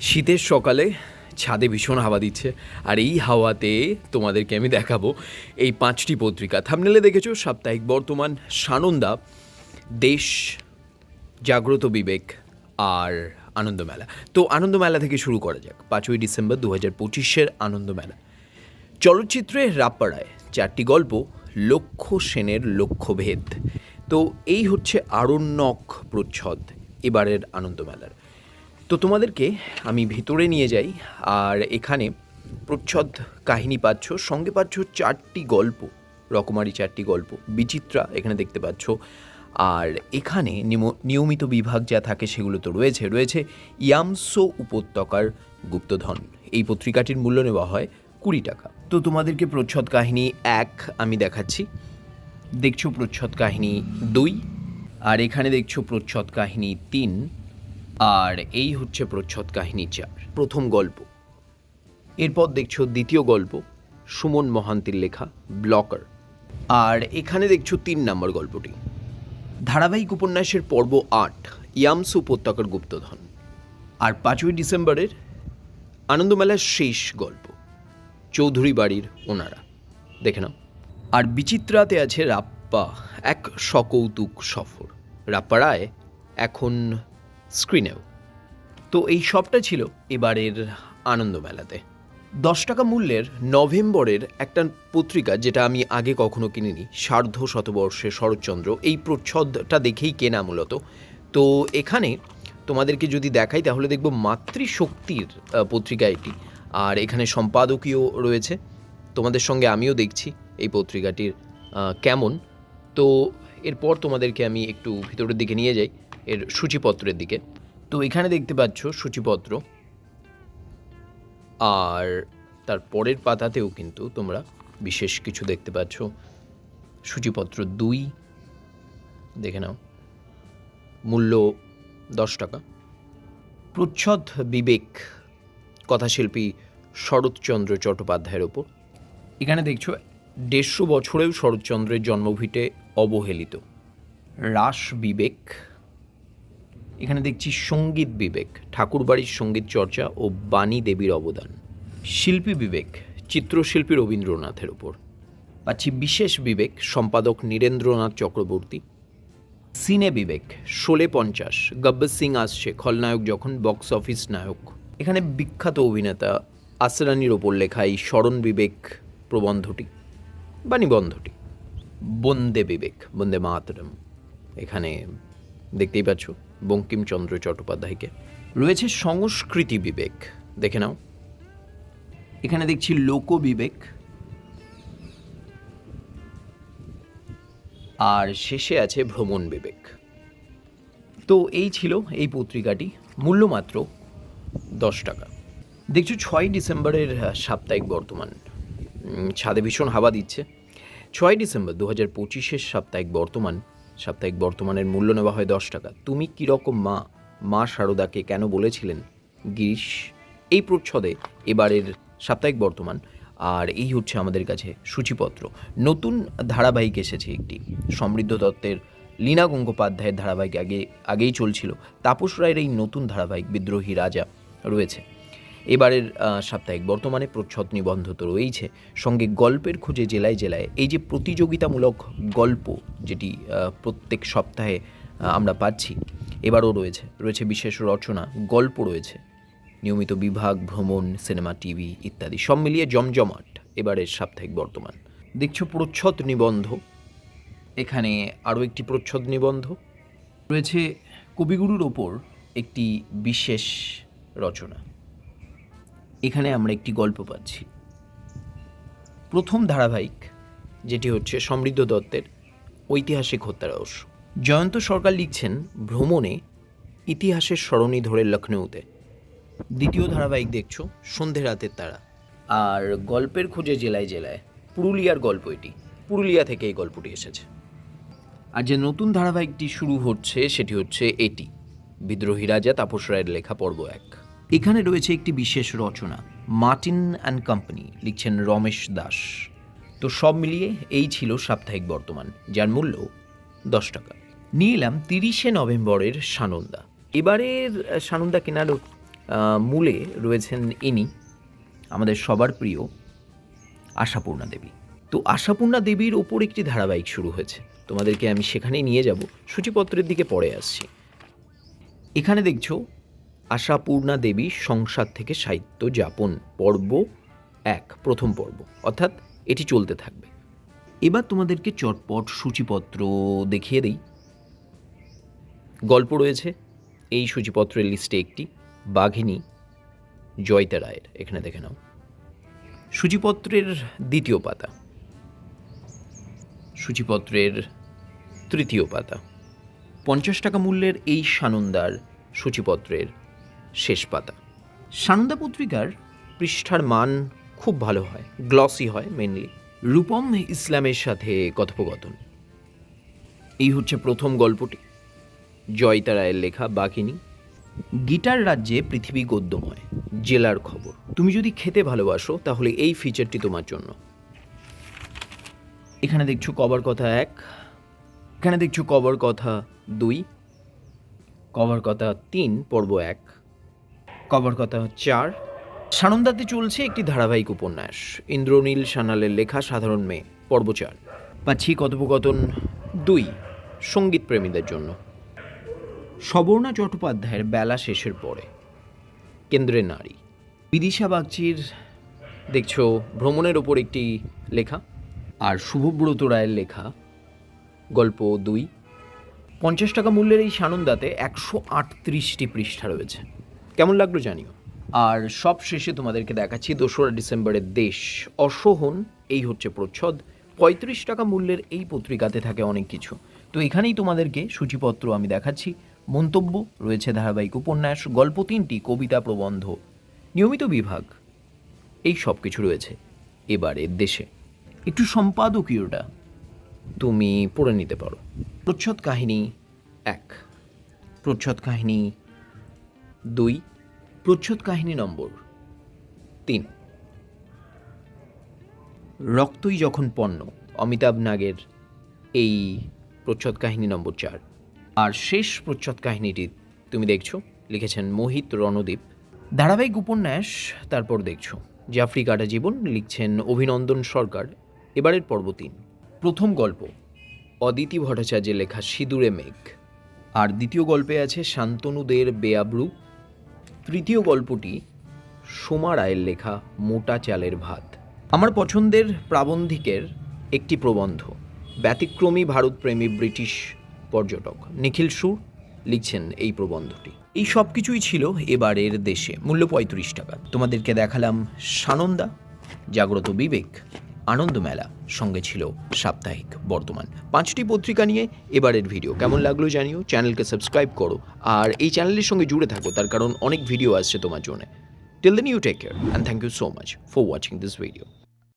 শীতের সকালে ছাদে ভীষণ হাওয়া দিচ্ছে। আর এই হাওয়াতে তোমাদেরকে আমি দেখাবো এই পাঁচটি পত্রিকা। থামনেলে দেখেছ সাপ্তাহিক বর্তমান সানন্দা, দেশ, জাগ্রত বিবেক আর আনন্দমেলা। তো আনন্দমেলা থেকে শুরু করা যাক। পাঁচই ডিসেম্বর দু হাজার পঁচিশের আনন্দমেলা। চলচ্চিত্রে রাপ্পাড়ায় চারটি গল্প, লক্ষ্য সেনের লক্ষ্যভেদ। তো এই হচ্ছে আরণ্যক প্রচ্ছদ, এবারের আনন্দমেলার। তো তোমাদেরকে আমি ভিতরে নিয়ে যাই, আর এখানে প্রচ্ছদ কাহিনী পাচ্ছ, সঙ্গে পাচ্ছ চারটি গল্প, রকমারি চারটি গল্প, বিচিত্রা এখানে দেখতে পাচ্ছ। আর এখানে নিয়মিত বিভাগ যা থাকে সেগুলো তো রয়েছে রয়েছে ইয়ামসো উপত্যকার গুপ্তধন। এই পত্রিকাটির মূল্য নেওয়া হয় কুড়ি টাকা। তো তোমাদেরকে প্রচ্ছদ কাহিনী এক আমি দেখাচ্ছি। দেখছ প্রচ্ছদ কাহিনী দুই, আর এখানে দেখছ প্রচ্ছদ কাহিনী তিন। আর এই হচ্ছে প্রচ্ছদ কাহিনী চার। প্রথম গল্প। এরপর দেখছ দ্বিতীয় গল্প, সুমন মহান্তির লেখা ব্লকার। আর এখানে দেখছ তিন নম্বর গল্পটি। ধারাবাহিক উপন্যাসের পর্ব আট, ইয়ামসু উপত্যকার গুপ্তধন। আর পাঁচই ডিসেম্বরের আনন্দমেলার শেষ গল্প, চৌধুরী বাড়ির ওনারা। দেখে নাও। আর বিচিত্রাতে আছে রাপ্পা, এক সকৌতুক সফর। রাপ্পা রায় এখন স্ক্রিনেও। তো এই সবটা ছিল এবারের আনন্দমেলাতে। দশ টাকা মূল্যের নভেম্বরের একটা পত্রিকা যেটা আমি আগে কখনো কিনিনি, সার্ধ শতবর্ষে শরৎচন্দ্র, এই প্রচ্ছদটা দেখেই কেনা মূলত। তো এখানে তোমাদেরকে যদি দেখাই, তাহলে দেখব মাতৃশক্তির পত্রিকা এটি। আর এখানে সম্পাদকীয় রয়েছে। তোমাদের সঙ্গে আমিও দেখছি এই পত্রিকাটির কেমন। তো এরপর তোমাদেরকে আমি একটু ভিতরের দিকে নিয়ে যাই। এর সূচিপত্রের দিকে। তো এখানে দেখতে পাচ্ছ সূচিপত্র। আর তার পরের পাতাতেও কিন্তু তোমরা বিশেষ কিছু দেখতে পাচ্ছ। সূচিপত্র দুই। দেখে নাও। মূল্য দশ টাকা। প্রচ্ছদ বিবেক, কথাশিল্পী শরৎচন্দ্র চট্টোপাধ্যায়ের ওপর। এখানে দেখছ, দেড়শো বছরেও শরৎচন্দ্রের জন্মভিটে অবহেলিত। রাস বিবেক এখানে দেখছি সংগীত বিবেক, ঠাকুরবাড়ির সংগীত চর্চা ও বাণী দেবীর অবদান। শিল্পী বিবেক, চিত্রশিল্পী রবীন্দ্রনাথের ওপর পাচ্ছি বিশেষ বিবেক, সম্পাদক নীরেন্দ্রনাথ চক্রবর্তী। সিনে বিবেক, ষোলে পঞ্চাশ, গব্বর সিং আসছে, খলনায়ক যখন বক্স অফিস নায়ক। এখানে বিখ্যাত অভিনেতা আসরানির ওপর লেখা এই স্মরণ বিবেক প্রবন্ধটি বা নিবন্ধটি বন্দে বিবেক, বন্দে মাতরম। এখানে দেখতেই পাচ্ছ বঙ্কিমচন্দ্র চট্টোপাধ্যায়কে। রয়েছে সংস্কৃতি বিবেক। দেখে নাও। এখানে দেখছি লোক বিবেক। আর শেষে আছে ভ্রমণ বিবেক। তো এই ছিল এই পত্রিকাটি। মূল্য মাত্র দশ টাকা। দেখছ ছয় ডিসেম্বরের সাপ্তাহিক বর্তমান। ছাদে ভীষণ হাওয়া দিচ্ছে। ছয় ডিসেম্বর দু হাজার পঁচিশের সাপ্তাহিক বর্তমান সাপ্তাহিক বর্তমানের মূল্য নেওয়া হয় দশ টাকা। তুমি কীরকম মা? মা শারদাকে কেন বলেছিলেন? গিরিশ, এই প্রচ্ছদে এবারের সাপ্তাহিক বর্তমান। আর এই হচ্ছে আমাদের কাছে সূচিপত্র। নতুন ধারাবাহিক এসেছে একটি। সমৃদ্ধ দত্তের লীনা গঙ্গোপাধ্যায়ের ধারাবাহিক আগে, আগেই চলছিল। তাপস রায়ের এই নতুন ধারাবাহিক বিদ্রোহী রাজা রয়েছে। এবারের সাপ্তাহিক বর্তমানে প্রচ্ছদ নিবন্ধ তো রয়েইছে। সঙ্গে গল্পের খুঁজে জেলায় জেলায় এই যে প্রতিযোগিতামূলক গল্প যেটি প্রত্যেক সপ্তাহে আমরা পাচ্ছি, এবারও রয়েছে। রয়েছে বিশেষ রচনা, গল্প রয়েছে। নিয়মিত বিভাগ, ভ্রমণ, সিনেমা, টিভি ইত্যাদি সব মিলিয়ে জমজমাট এবারের সাপ্তাহিক বর্তমান। দেখছ প্রচ্ছদ নিবন্ধ। এখানে আরও একটি প্রচ্ছদ নিবন্ধ। রয়েছে কবিগুরুর ওপর একটি বিশেষ রচনা। এখানে আমরা একটি গল্প পাচ্ছি। প্রথম ধারাবাহিক, যেটি হচ্ছে সমৃদ্ধ দত্তের ঐতিহাসিক হত্যা রহস্য। জয়ন্ত সরকার লিখছেন, ভ্রমণে ইতিহাসের স্মরণী ধরে লখনৌতে। দ্বিতীয় ধারাবাহিক দেখছ, সন্ধে রাতের তারা। আর গল্পের খোঁজে জেলায় জেলায়। পুরুলিয়ার গল্প এটি। পুরুলিয়া থেকে এই গল্পটি এসেছে। আর যে নতুন ধারাবাহিকটি শুরু হচ্ছে, সেটি হচ্ছে এটি। বিদ্রোহী রাজা তাপস রায়ের লেখা পর্ব এক। এখানে রয়েছে একটি বিশেষ রচনা মার্টিন অ্যান্ড কোম্পানি লিখছেন রমেশ দাস। তো সব মিলিয়ে এই ছিল সাপ্তাহিক বর্তমান যার মূল্য দশ টাকা। নিয়ে এলাম তিরিশে নভেম্বরের সানন্দা। এবারের সানন্দা কেনারও আহ, মূলে রয়েছেন ইনি আমাদের সবার প্রিয় আশাপূর্ণা দেবী। তো আশাপূর্ণা দেবীর ওপর একটি ধারাবাহিক শুরু হয়েছে। তোমাদেরকে আমি সেখানেই নিয়ে যাব সূচিপত্রের দিকে পরে আসছি। এখানে দেখছ আশাপূর্ণা দেবী সংসার থেকে সাহিত্য যাপন পর্ব এক, প্রথম পর্ব। অর্থাৎ এটি চলতে থাকবে। এবার তোমাদেরকে চটপট সূচিপত্র দেখিয়ে দিই। গল্প রয়েছে। এই সূচিপত্রের লিস্টে একটি, বাঘিনী জয়তা রায়ের। এখানে দেখে নাও। সূচিপত্রের দ্বিতীয় পাতা। সূচিপত্রের তৃতীয় পাতা। পঞ্চাশ টাকা মূল্যের এই সানন্দার সূচিপত্রের শেষ পাতা। সানন্দা পত্রিকার পৃষ্ঠার মান খুব ভালো হয় গ্লসি হয় মেনলি রূপম ইসলামের সাথে কথোপকথন। এই হচ্ছে প্রথম গল্পটি। জয়তা রায়ের লেখা বাকিনি গিটার রাজ্যে পৃথিবী গদ্যময়, জেলার খবর। তুমি যদি খেতে ভালোবাসো, তাহলে এই ফিচারটি তোমার জন্য। এখানে দেখছ কবার কথা এক, এখানে দেখছ কবার কথা দুই কবার কথা তিন, পর্ব এক। কবার কথা চার সানন্দাতে চলছে একটি ধারাবাহিক উপন্যাস। ইন্দ্রনীল সানালের লেখা সাধারণ মেয়ে পর্ব চার পাচ্ছি কথোপকথন দুই, সংগীত প্রেমীদের জন্য। সবর্ণা চট্টোপাধ্যায়ের বেলা শেষের পরে। কেন্দ্রে নারী। বিদিশা বাগচির, দেখছ, ভ্রমণের ওপর একটি লেখা। আর শুভব্রত রায়ের লেখা, গল্প দুই। পঞ্চাশ টাকা মূল্যের এই সানন্দাতে একশো আটত্রিশটি পৃষ্ঠা রয়েছে। কেমন লাগল জানিও। আর সব শেষে তোমাদেরকে দেখাচ্ছি দোসরা ডিসেম্বরের দেশ অসহন, এই হচ্ছে প্রচ্ছদ। পঁয়ত্রিশ টাকা মূল্যের এই পত্রিকাতে থাকে অনেক কিছু। তো এখানেই তোমাদেরকে সূচিপত্র আমি দেখাচ্ছি। মন্তব্য রয়েছে ধারাবাহিক উপন্যাস, গল্প তিনটি, কবিতা প্রবন্ধ, নিয়মিত বিভাগ, এই সব কিছু রয়েছে এবারের দেশে। একটু সম্পাদকীয়টা তুমি পড়ে নিতে পারো। প্রচ্ছদ কাহিনী এক। প্রচ্ছদ কাহিনী দুই, প্রচ্ছদ কাহিনী নম্বর তিন। রক্তই যখন পণ্য, অমিতাভ নাগের এই প্রচ্ছদ কাহিনী নম্বর চার। আর শেষ প্রচ্ছদ কাহিনীটি তুমি দেখছ, লিখেছেন মোহিত রণদীপ। ধারাবাহিক উপন্যাস, তারপর দেখছ। জাফরি কাটা জীবন, লিখছেন অভিনন্দন সরকার। এবারের পর্ব তিন। প্রথম গল্প, অদিতি ভট্টাচার্যের লেখা সিঁদুরে মেঘ। আর দ্বিতীয় গল্পে আছে শান্তনুদের বেয়াব্রু তৃতীয় গল্পটি সোমা রায়ের লেখা মোটা চালের ভাত। আমার পছন্দের প্রাবন্ধিকের একটি প্রবন্ধ, ব্যতিক্রমী ভারতপ্রেমী ব্রিটিশ পর্যটক নিখিল সুর লিখছেন এই প্রবন্ধটি। এই সব কিছুই ছিল এবারের দেশে, মূল্য পঁয়ত্রিশ টাকা তোমাদেরকে দেখালাম সানন্দা, জাগ্রত বিবেক। আনন্দ মেলা সঙ্গে ছিল সাপ্তাহিক বর্তমান। পাঁচটি পত্রিকা নিয়ে এবারের ভিডিও। কেমন লাগল জানিও। চ্যানেলকে সাবস্ক্রাইব করো। আর এই চ্যানেলের সঙ্গে জুড়ে থাকো। তার কারণ অনেক ভিডিও আসছে তোমার জন্য। Till then you take care and thank you so much for watching this video